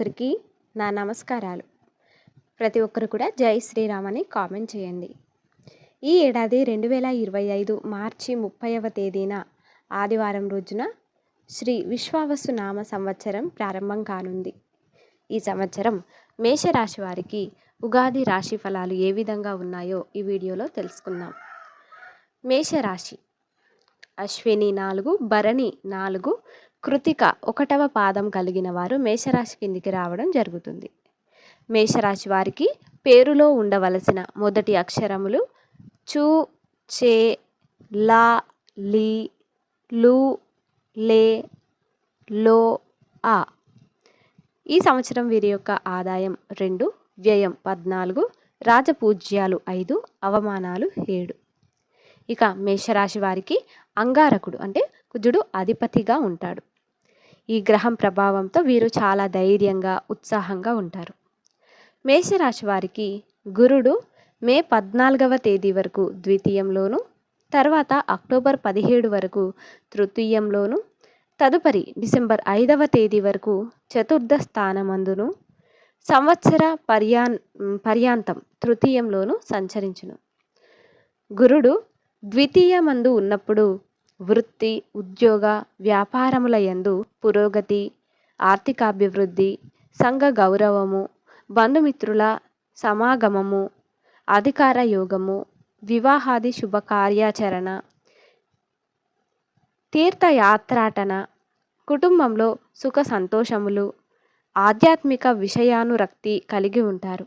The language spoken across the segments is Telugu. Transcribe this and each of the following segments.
ఒక్కరికి నా నమస్కారాలు. ప్రతి ఒక్కరు కూడా జై శ్రీరామ్ అని కామెంట్ చేయండి. ఈ ఏడాది రెండు వేల ఇరవై ఐదు మార్చి ముప్పైవ తేదీన ఆదివారం రోజున శ్రీ విశ్వావసు నామ సంవత్సరం ప్రారంభం కానుంది. ఈ సంవత్సరం మేషరాశి వారికి ఉగాది రాశి ఫలాలు ఏ విధంగా ఉన్నాయో ఈ వీడియోలో తెలుసుకుందాం. మేషరాశి అశ్విని నాలుగు భరణి నాలుగు కృతిక ఒకటవ పాదం కలిగిన వారు మేషరాశి కిందికి రావడం జరుగుతుంది. మేషరాశి వారికి పేరులో ఉండవలసిన మొదటి అక్షరములు చూ చే లా లీ లు లే లో ఆ ఈ సంవత్సరం వీరి యొక్క ఆదాయం రెండు వ్యయం పద్నాలుగు రాజపూజ్యాలు ఐదు అవమానాలు ఏడు. ఇక మేషరాశి వారికి అంగారకుడు అంటే కుజుడు అధిపతిగా ఉంటాడు. ఈ గ్రహం ప్రభావంతో వీరు చాలా ధైర్యంగా ఉత్సాహంగా ఉంటారు. మేషరాశి వారికి గురుడు మే పద్నాలుగవ తేదీ వరకు ద్వితీయంలోను తర్వాత అక్టోబర్ పదిహేడు వరకు తృతీయంలోను తదుపరి డిసెంబర్ ఐదవ తేదీ వరకు చతుర్థ స్థానమందును సంవత్సర పర్యాన్ పర్యాంతం తృతీయంలోను సంచరించును. గురుడు ద్వితీయమందు ఉన్నప్పుడు వృత్తి ఉద్యోగ వ్యాపారముల యందు పురోగతి ఆర్థికాభివృద్ధి సంఘ గౌరవము బంధుమిత్రుల సమాగమము అధికార యోగము వివాహాది శుభకార్యాచరణ తీర్థయాత్రాటన కుటుంబంలో సుఖ సంతోషములు ఆధ్యాత్మిక విషయానురక్తి కలిగి ఉంటారు.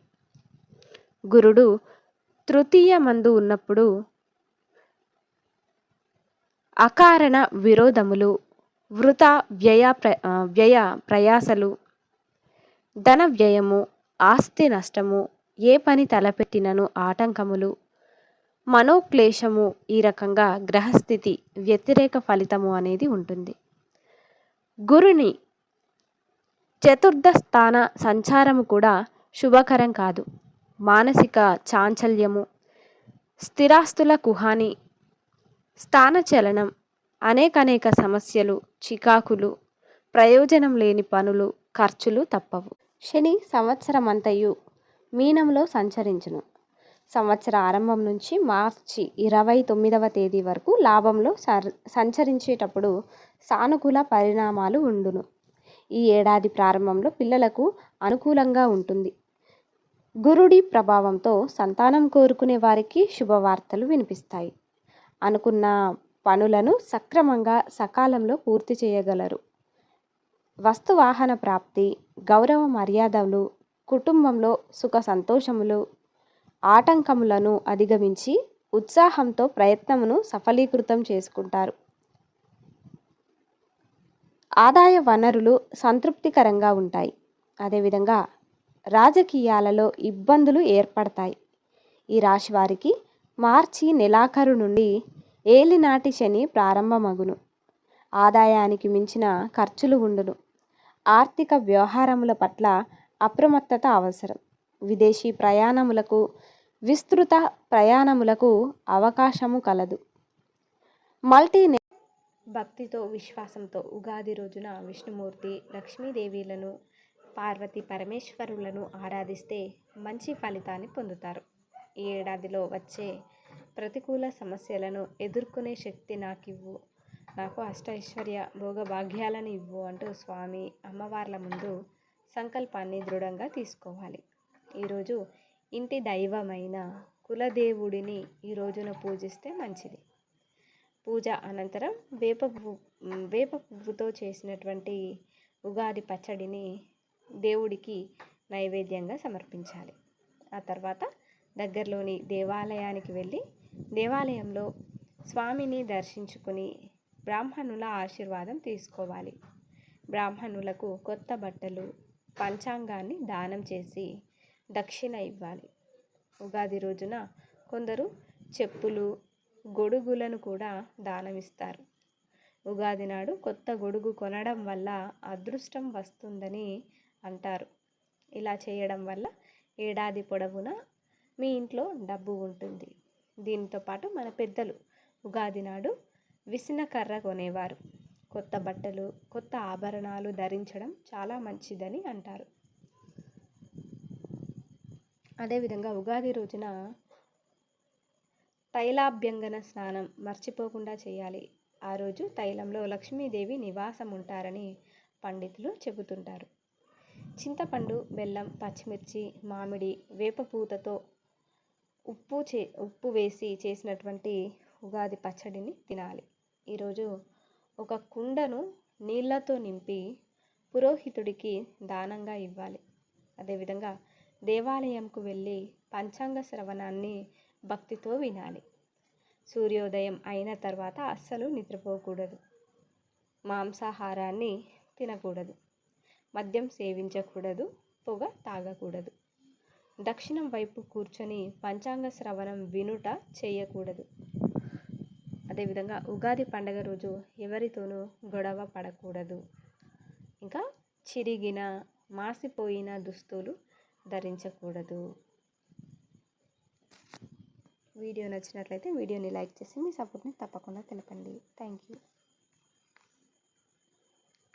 గురుడు తృతీయ మందు ఉన్నప్పుడు అకారణ విరోధములు వృత వ్యయ ప్ర వ్యయ ప్రయాసలు ధన వ్యయము ఆస్తి నష్టము ఏ పని తలపెట్టినను ఆటంకములు మనోక్లేశము ఈ రకంగా గ్రహస్థితి వ్యతిరేక ఫలితము అనేది ఉంటుంది. గురుని చతుర్థ స్థాన సంచారము కూడా శుభకరం కాదు. మానసిక చాంచల్యము స్థిరాస్తుల కుహాని స్థానచలనం అనేకనేక సమస్యలు చికాకులు ప్రయోజనం లేని పనులు ఖర్చులు తప్పవు. శని సంవత్సరం అంతయు మీనంలో సంచరించును. సంవత్సర ఆరంభం నుంచి మార్చి ఇరవై తొమ్మిదవ తేదీ వరకు లాభంలో సర్ సంచరించేటప్పుడు సానుకూల పరిణామాలు ఉండును. ఈ ఏడాది ప్రారంభంలో పిల్లలకు అనుకూలంగా ఉంటుంది. గురుడి ప్రభావంతో సంతానం కోరుకునే వారికి శుభవార్తలు వినిపిస్తాయి. అనుకున్న పనులను సక్రమంగా సకాలంలో పూర్తి చేయగలరు. వస్తువాహన ప్రాప్తి గౌరవ మర్యాదలు కుటుంబంలో సుఖ సంతోషములు ఆటంకములను అధిగమించి ఉత్సాహంతో ప్రయత్నమును సఫలీకృతం చేసుకుంటారు. ఆదాయ వనరులు సంతృప్తికరంగా ఉంటాయి. అదేవిధంగా రాజకీయాలలో ఇబ్బందులు ఏర్పడతాయి. ఈ రాశి వారికి మార్చి నెలాఖరు నుండి ఏలినాటి శని ప్రారంభమగును. ఆదాయానికి మించిన ఖర్చులు ఉండును ఆర్థిక వ్యవహారముల పట్ల అప్రమత్తత అవసరం. విదేశీ ప్రయాణములకు విస్తృత ప్రయాణములకు అవకాశము కలదు. మల్టీ భక్తితో విశ్వాసంతో ఉగాది రోజున విష్ణుమూర్తి లక్ష్మీదేవీలను పార్వతి పరమేశ్వరులను ఆరాధిస్తే మంచి ఫలితాన్ని పొందుతారు. ఈ ఏడాదిలో వచ్చే ప్రతికూల సమస్యలను ఎదుర్కొనే శక్తి నాకు ఇవ్వు నాకు అష్టైశ్వర్య భోగభాగ్యాలను ఇవ్వు అంటూ స్వామి అమ్మవార్ల ముందు సంకల్పాన్ని దృఢంగా తీసుకోవాలి. ఈరోజు ఇంటి దైవమైన కులదేవుడిని ఈ రోజున పూజిస్తే మంచిది. పూజ అనంతరం వేప పువ్వు వేప పువ్వుతో చేసినటువంటి ఉగాది పచ్చడిని దేవుడికి నైవేద్యంగా సమర్పించాలి. ఆ తర్వాత దగ్గరలోని దేవాలయానికి వెళ్ళి దేవాలయంలో స్వామిని దర్శించుకుని బ్రాహ్మణుల ఆశీర్వాదం తీసుకోవాలి. బ్రాహ్మణులకు కొత్త బట్టలు పంచాంగాన్ని దానం చేసి దక్షిణ ఇవ్వాలి. ఉగాది రోజున కొందరు చెప్పులు గొడుగులను కూడా దానమిస్తారు. ఉగాది నాడు కొత్త గొడుగు కొనడం వల్ల అదృష్టం వస్తుందని అంటారు. ఇలా చేయడం వల్ల ఏడాది పొడవునా మీ ఇంట్లో డబ్బు ఉంటుంది. దీనితో పాటు మన పెద్దలు ఉగాది నాడు విసిన కర్ర కొనేవారు. కొత్త బట్టలు కొత్త ఆభరణాలు ధరించడం చాలా మంచిదని అంటారు. అదేవిధంగా ఉగాది రోజున తైలాభ్యంగన స్నానం మర్చిపోకుండా చేయాలి. ఆ రోజు తైలంలో లక్ష్మీదేవి నివాసం ఉంటారని పండితులు చెబుతుంటారు. చింతపండు బెల్లం పచ్చిమిర్చి మామిడి వేపపూతతో ఉప్పు చే ఉప్పు వేసి చేసినటువంటి ఉగాది పచ్చడిని తినాలి. ఈరోజు ఒక కుండను నీళ్ళతో నింపి పురోహితుడికి దానంగా ఇవ్వాలి. అదేవిధంగా దేవాలయంకు వెళ్ళి పంచాంగ శ్రవణాన్ని భక్తితో వినాలి. సూర్యోదయం అయిన తర్వాత అస్సలు నిద్రపోకూడదు. మాంసాహారాన్ని తినకూడదు. మద్యం సేవించకూడదు. పొగ తాగకూడదు. దక్షిణం వైపు కూర్చొని పంచాంగ శ్రవణం వినుట చేయకూడదు. అదేవిధంగా ఉగాది పండగ రోజు ఎవరితోనూ గొడవ పడకూడదు. ఇంకా చిరిగిన మాసిపోయిన దుస్తులు ధరించకూడదు. వీడియో నచ్చినట్లయితే వీడియోని లైక్ చేసి మీ సపోర్ట్ని తప్పకుండా తెలపండి. Thank you.